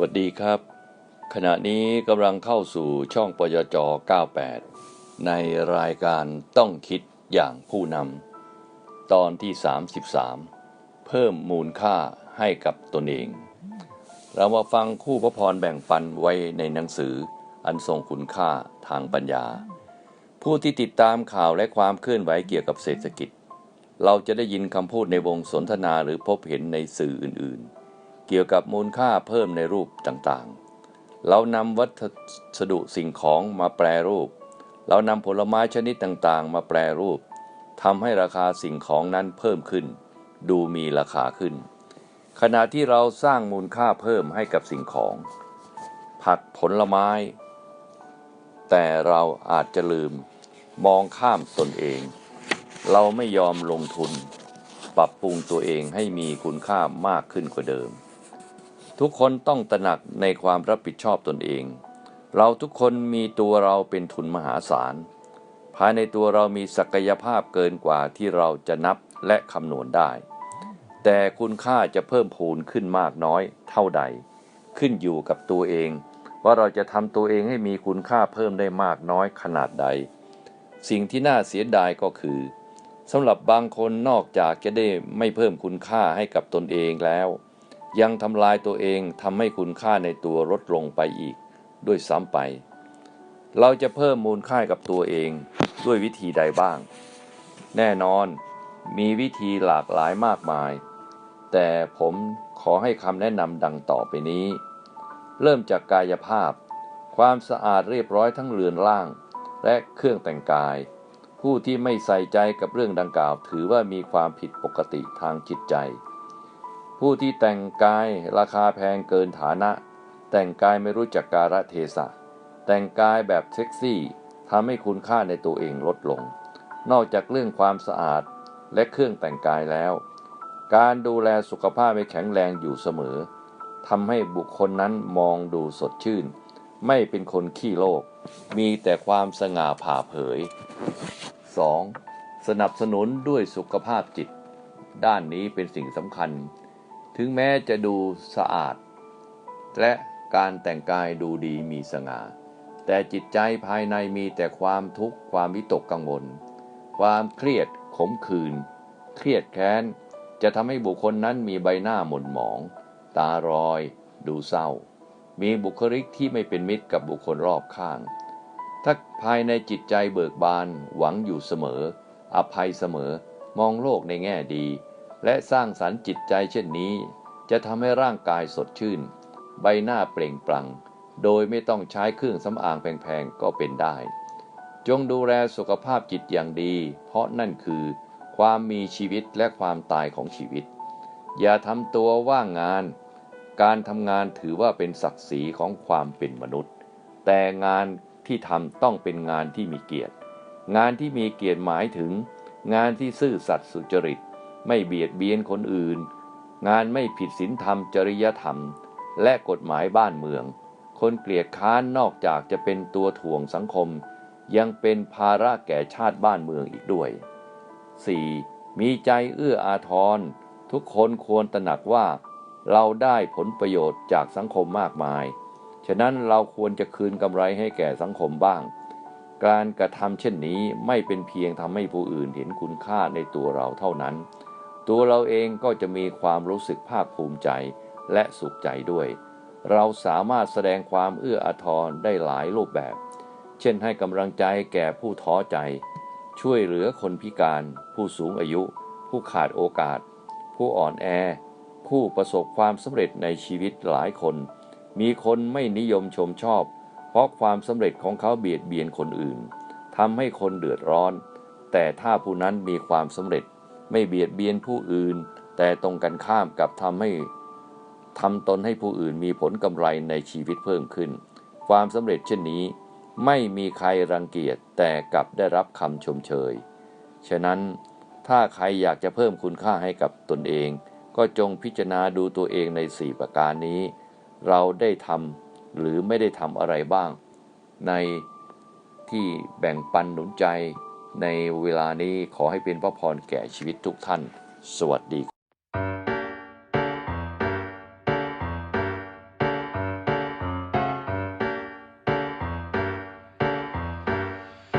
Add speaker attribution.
Speaker 1: วัสดีครับ ขณะนี้กำลังเข้าสู่ช่องปยจ 98 ในรายการต้องคิดอย่างผู้นำตอนที่ 33 เพิ่มมูลค่าให้กับตนเอง เรามาฟังคู่พระพรแบ่งปันไว้ในหนังสืออันทรงคุณค่าทางปัญญา ผู้ที่ติดตามข่าวและความเคลื่อนไหวเกี่ยวกับเศรษฐกิจ เราจะได้ยินคำพูดในวงสนทนาหรือพบเห็นในสื่ออื่นๆ เกี่ยวกับมูลค่าเพิ่มในรูปต่างๆ เรานำวัสดุสิ่งของมาแปรรูป เรานำผลไม้ชนิดต่างๆ มาแปรรูปทำให้ราคาสิ่งของนั้นเพิ่มขึ้น ดูมีราคาขึ้น ขณะที่เราสร้างมูลค่าเพิ่มให้กับสิ่งของ ผักผลไม้ แต่เราอาจจะลืม มองข้ามตนเอง เราไม่ยอมลงทุน ปรับปรุงตัวเองให้มีคุณค่ามากขึ้นกว่าเดิม ทุกคนต้องตระหนักในความรับผิดชอบตนเอง เราทุกคนมีตัวเราเป็นทุนมหาศาล ภายในตัวเรามีศักยภาพเกินกว่าที่เราจะนับและคำนวณได้ แต่คุณค่าจะเพิ่มพูนขึ้นมากน้อยเท่าใด ขึ้นอยู่กับตัวเอง ว่าเราจะทำตัวเองให้มีคุณค่าเพิ่มได้มากน้อยขนาดใด สิ่งที่น่าเสียดายก็คือสำหรับบางคนนอกจากจะได้ไม่เพิ่มคุณค่าให้กับตนเองแล้ว ยังทำลายตัวเองทำให้คุณค่าในตัวลดลงไปอีก ด้วยซ้ำไป เราจะเพิ่มมูลค่ากับตัวเองด้วยวิธีใดบ้าง แน่นอนมีวิธีหลากหลายมากมาย แต่ผมขอให้คำแนะนำดังต่อไปนี้ เริ่มจากกายภาพ ความสะอาดเรียบร้อยทั้งเรือนร่าง และเครื่องแต่งกาย ผู้ที่ไม่ใส่ใจกับเรื่องดังกล่าว ถือว่ามีความผิดปกติทางจิตใจ ผู้ที่แต่งกายราคาแพงเกินฐานะ แต่งกายไม่รู้จักกาลเทศะ แต่งกายแบบเซ็กซี่ทำให้คุณค่าในตัวเองลดลง นอกจากเรื่องความสะอาดและเครื่องแต่งกายแล้ว การดูแลสุขภาพให้แข็งแรงอยู่เสมอทำให้บุคคลนั้นมองดูสดชื่น ไม่เป็นคนขี้โลก มีแต่ความสง่าผ่าเผย 2. สนับสนุนด้วยสุขภาพจิต ด้านนี้เป็นสิ่งสำคัญ ถึงแม้จะดูสะอาด และการแต่งกายดูดีมีสง่า แต่จิตใจภายในมีแต่ความทุกข์ความวิตกกังวล ความเครียดขมขื่นเครียดแค้น จะทำให้บุคคลนั้นมีใบหน้าหม่นหมอง ตารอย ดูเศร้า มีบุคลิกที่ไม่เป็นมิตรกับบุคคลรอบข้าง ถ้าภายในจิตใจเบิกบานหวังอยู่เสมอ อภัยเสมอ มองโลกในแง่ดี และสร้างสรรค์จิตใจเช่นนี้ จะทำให้ร่างกายสดชื่น ใบหน้าเปล่งปลั่ง โดยไม่ต้องใช้เครื่องสำอางแพงๆก็เป็นได้ จงดูแลสุขภาพจิตอย่างดี เพราะนั่นคือ ความมีชีวิตและความตายของชีวิต อย่าทำตัวว่างงาน การทำงานถือว่าเป็นศักดิ์ศรีของความเป็นมนุษย์ แต่งานที่ทำต้องเป็นงานที่มีเกียรติ งานที่มีเกียรติหมายถึง งานที่ซื่อสัตย์สุจริต ไม่เบียดเบียนคนอื่น งานไม่ผิดศีลธรรมจริยธรรม และกฎหมายบ้านเมือง คนเกลียดค้านนอกจากจะเป็นตัวถ่วงสังคม ยังเป็นภาระแก่ชาติบ้านเมืองอีกด้วย 4. มีใจเอื้ออาทร ทุกคนควรตระหนักว่า เราได้ผลประโยชน์จากสังคมมากมาย ฉะนั้นเราควรจะคืนกำไรให้แก่สังคมบ้างการกระทำเช่นนี้ไม่เป็นเพียงทำให้ผู้อื่นเห็นคุณค่าในตัวเราเท่านั้น ตัวเราเองก็จะมีความรู้สึกภาคภูมิใจและสุขใจด้วย เราสามารถแสดงความเอื้ออาทรได้หลายรูปแบบ เช่นให้กำลังใจแก่ผู้ท้อใจ ช่วยเหลือคนพิการ ผู้สูงอายุ ผู้ขาดโอกาส ผู้อ่อนแอ ผู้ประสบความสำเร็จในชีวิตหลายคน มีคนไม่นิยมชมชอบ เพราะความสำเร็จของเขาเบียดเบียนคนอื่นทำให้คนเดือดร้อน แต่ถ้าผู้นั้นมีความสำเร็จ ไม่เบียดเบียนผู้อื่น แต่ตรงกันข้ามกับทำให้ทำตนให้ผู้อื่นมีผลกำไรในชีวิตเพิ่มขึ้น ความสำเร็จเช่นนี้ ไม่มีใครรังเกียจแต่กลับได้รับคำชมเชย ฉะนั้นถ้าใครอยากจะเพิ่มคุณค่าให้กับตนเอง ก็จงพิจารณาดูตัวเองใน 4 ประการนี้ เราได้ทำหรือไม่ได้ทำอะไรบ้าง ในที่แบ่งปันหนุนใจ ในเวลานี้ขอให้เป็นพระพรแก่ชีวิตทุกท่าน สวัสดี